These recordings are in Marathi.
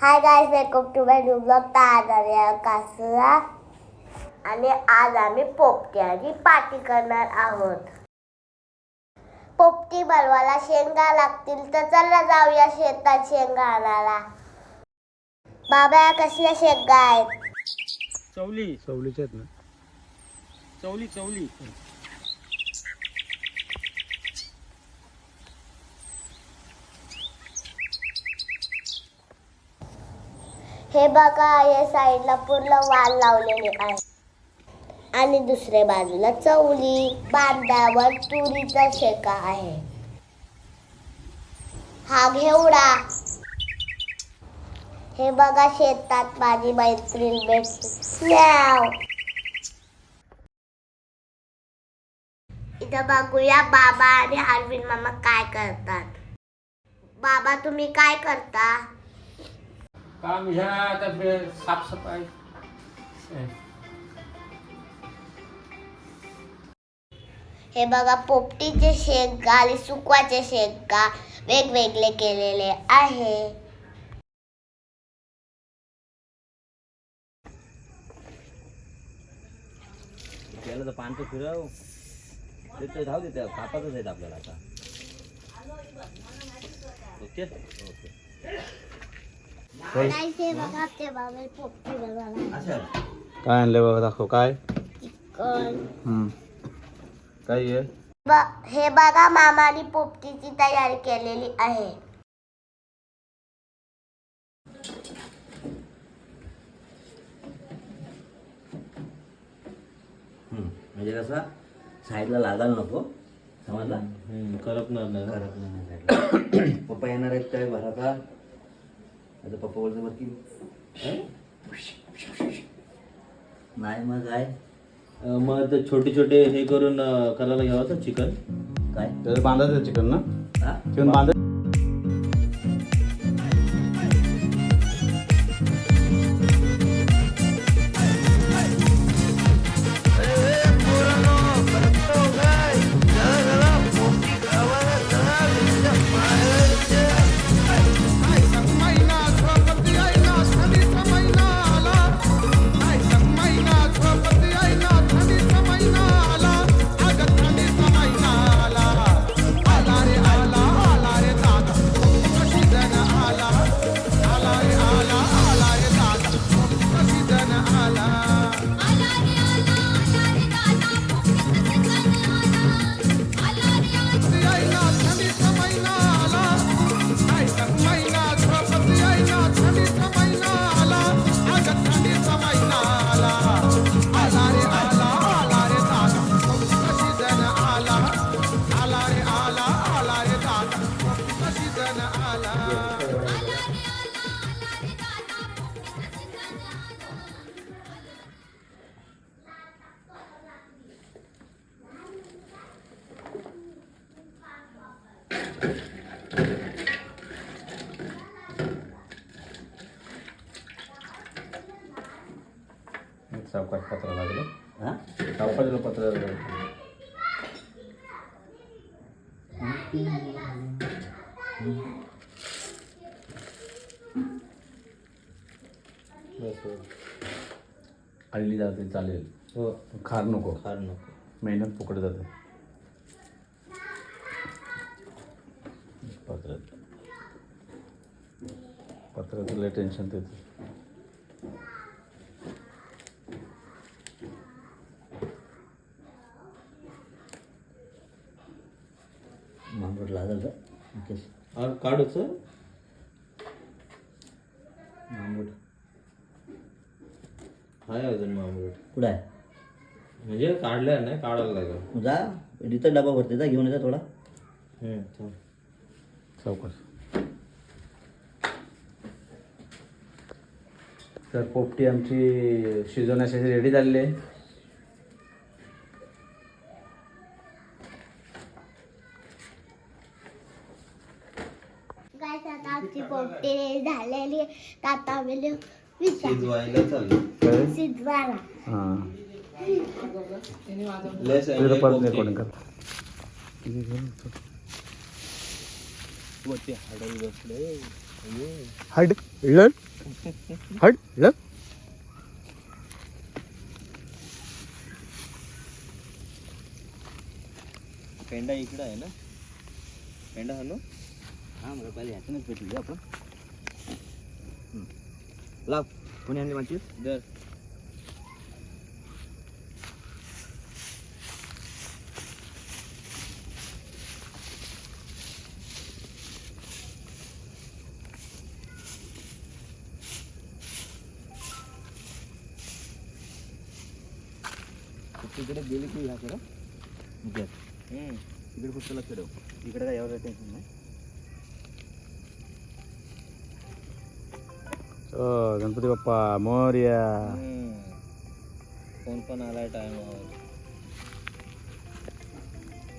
Hi guys welcome to my new blog तर आज आम्ही कासरा आणि आज आम्ही पोपटी आणि पार्टी करणार आहोत. पोपटी बनवायला शेंगा लागतील तर चला जाऊया शेतात शेंगा आणायला. बाबा या कसल्या शेंगा आहेत? चवली. चवलीचे आहेत ना. चवली चवली. हे बघा या साईडला पूर्ण वाल लावलेले आहे आणि दुसऱ्या बाजूला चवली बांधावर तुरीचा शेका आहे. हा घेवडा. हे बघा शेतात माझी मैत्रीण भेटली. इथं बघूया बाबा आणि अरविंद मामा काय करतात. बाबा तुम्ही काय करता? काम ह्या आता साफसफाई. हे. बघा पोपटीचे शेंगा आणि सुकवाचे शेंगा वेगवेगळे केलेले आहे. त्याला तर पान तर फिरव. ते तर राहू दे त्या कापातच आहेत आपल्याला आता. ओके? ओके. हे असं काय आणले बघा दाखव काय? हम्म. काय आहे ब- हे बघा मामाने पोपटीची तयारी केलेली आहे. हम्म. म्हणजे कसा साईडला लागायला नको समजला? करपणार नाही. घरात नाही साईडला. पप्पा येणार आहेत काय भराता आता पप्पा बोलतो बघ की "अं? नाही मग काय? मग ते छोटे छोटे हे करून अं, करायला घ्यावं चिकन. काय? बांधायचं चिकन ना? हा? चिकन बांध अळली जाते चालेल. हो. खार नको. फार नको. मेहनत फुकट जाते. पत्र पत्राचं लय टेन्शन देते मांबूट लागल का मुकेश और काढूच. मांबूट हाय अजून मामूट. कुठं आहे? म्हणजे काढल्या नाही काढायला लागेल. जा इथं डबा भरते जा घेऊन येजा थोडा. हम्म, थांब. सावकाश तर पोपटी आमची शिजवण्यासाठी रेडी झालेली आहे काय आता आमची पोपटी झालेली आता विचार शिजवायला हां. हड लड पेंडा इकडं आहे ना? पेंडा हा ना हा मला पहिले ह्याच्यानंच भेटली आपण. लाव कोणी आणली माझी दर तिकडे गेली की ह्या करा गॅस हम्म. तिकडे फक्त लक्ष ठेव इकडे काय एवढं टेन्शन नाही गणपती बाप्पा मोर्या. फोन पण आलाय टायमावर.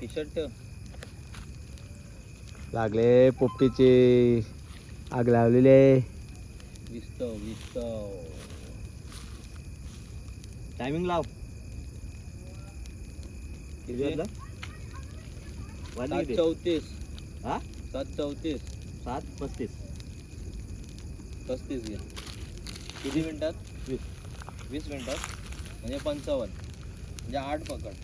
टी शर्ट ठेव. लागले पोपटीची. आग लावलेली आहे. विस्तव विस्तव टायमिंग लाव. सात? चौतीस. हा? सात चौतीस. सात पस्तीस. पस्तीस घे किती मिनिटात? वीस. वीस मिनिटात? म्हणजे पंचावन्न. म्हणजे आठ पकड.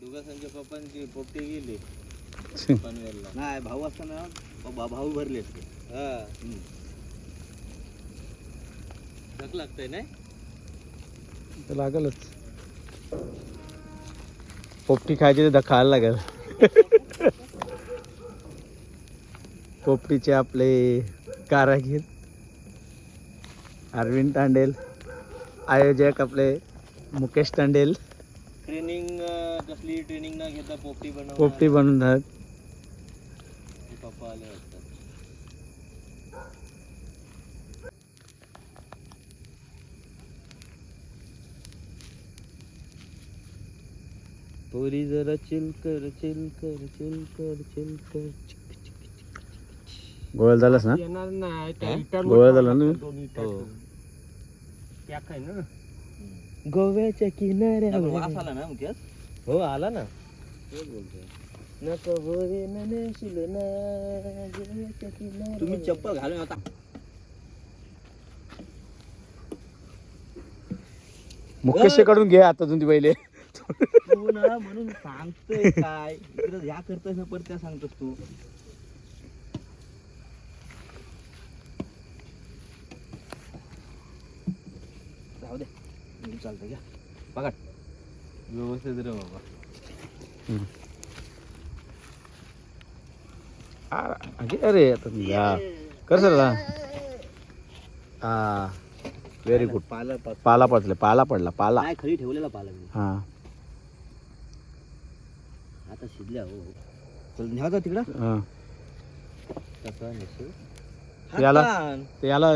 दुगासांच्या पप्पांची पोपटी गेली. पनवेलला. नाही भाऊ असताना भा- भाऊ भरले असते. हा. धक लागतंय नाही? तर लागलच. पोपटी खायची तर खायला लागेल. पोपटीचे आपले कारागीर अरविंद तांडेल आयोजक आपले मुकेश तांडेल. ट्रेनिंग कसली ट्रेनिंग न घेता पोपटी बनव पोपटी बनवतात पप्पा आले वाटतात पोरी जरा चिल कर चिल कर चिल कर चिल कर. गोळा झालास ना? येणार नाही गोळा झाला ना गोव्याच्या आपण किनाऱ्यावर वास आला ना मुख्यात हो आला ना. नको ना गोव्याच्या किनाऱ्यावर. तुम्ही चप्पल घालून आता. मुकेशकडून घे आता तुम्ही पहिले. तू ना म्हणून सांगतोय काय? इकडे ह्या करतोय ना परत त्या सांगतोस तू जाऊ दे चालतंय घ्या. बघा. व्यवस्थित रे बाबा. अरे आता या. सर हा व्हेरी गुड पाला पाला पडले पाला पडला पाला. खरी ठेवलेला पाला मी. हा. आता शिजल्या हो चल न्यायचा तिकडं. हा. कसा नसेल ते याला. ते याला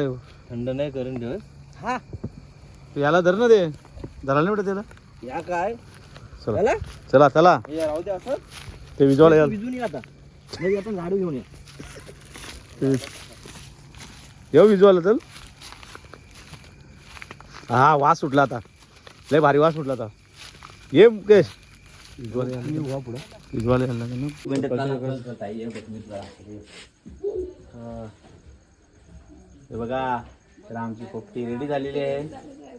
थंड नाही करून ठेवत. हा. ते याला धर ना ते. धरायला नाही वाटत त्याला या काय? चला? चला चला. राहू दे असं. ते विजवाला याल. विजून ये आता. नाही आपण झाडू घेऊन ये. येऊ विजवाला चल. हा वास सुटला आता. लय भारी वास सुटला आता. ये मुकेश. विजवाला यायला पुढे. विजवाला यायला लागेल ना. हे बघा तर आमची पोपटी रेडी झालेली आहे.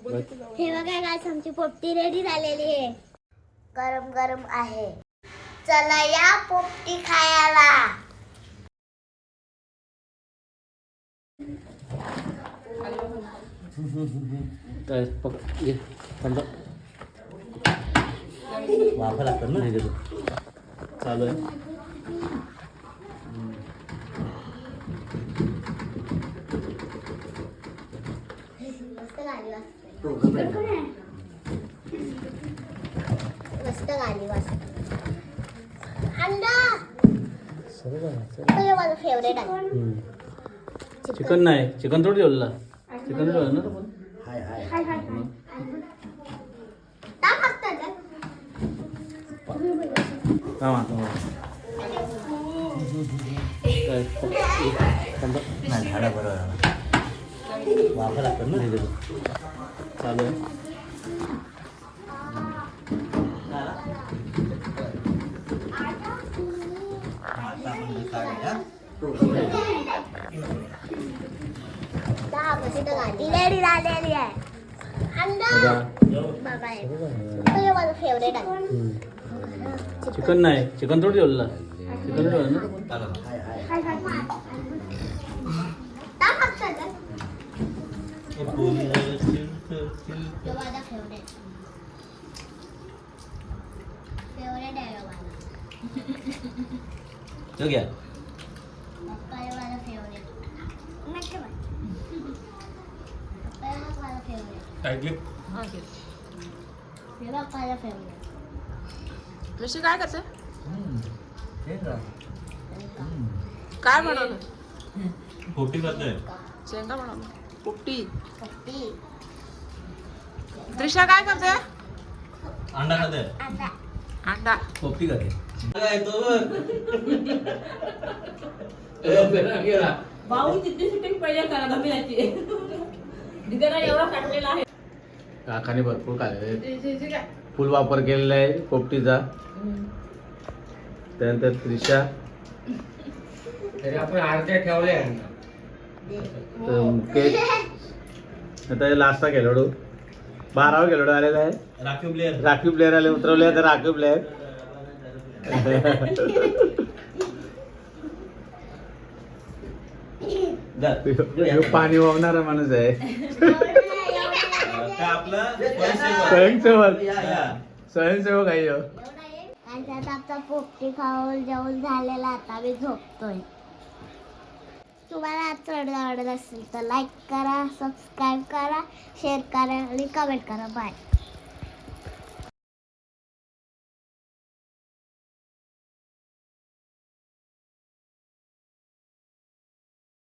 हे बघा गाईस आमची पोपटी रेडी झालेली आहे. गरम गरम आहे. चला या पोपटी खायला. वाफा लागतात ना. चालू आहे. मस्त गाणी वाजते अंडा हे माझं फेवरेट आहे चिकन नाही चिकन थोडी ठेवलेला चिकन ठेवलं ना तो पण हाय हाय टाक फक्त त्याच्यात. थांब आता. काय? नाही झाडा बरोबर वाफा लागतात ना चालू आहे दहा मिनिटं झाली. रेडी झालेली आहे अंडा बघा हे. हे माझं फेवरेट आहे चिकन नाही चिकन थोडी ठेवलं चिकन ठेवलं माझा फेवरेट ऋषी काय करते काय बनवलं पोटी करतोय शेंगा बनवलं पोपटी. त्रिशा काय करते? अंडा खाते. अंडा. पोपटी खाते. भाऊ तिथली शूटिंग पहिले करा गंभीराची दिगरा एवढा काढलेला आहे. काकाने भरपूर खाल्लेले फुल वापर केलेला आहे पोपटीचा. त्यानंतर त्रिशा. आपण अर्ध्या ठेवले तर मुकेश आता हे लास्टचा खेळाडू. बारावा खेळाडू आलेला आहे. राखीव प्लेअर राखीव प्लेअर आले उतरवले तर राखीव प्लेअर पाणी वाहणारा माणूस आहे. स्वयंसेवक. स्वयंसेवक. आहे पोपटी खाऊन जेवण झालेला आता मी झोपतोय. तुम्हाला आजचा व्हिडिओ आवडत असेल तर लाईक करा सबस्क्राईब करा शेअर करा आणि कमेंट करा. बाय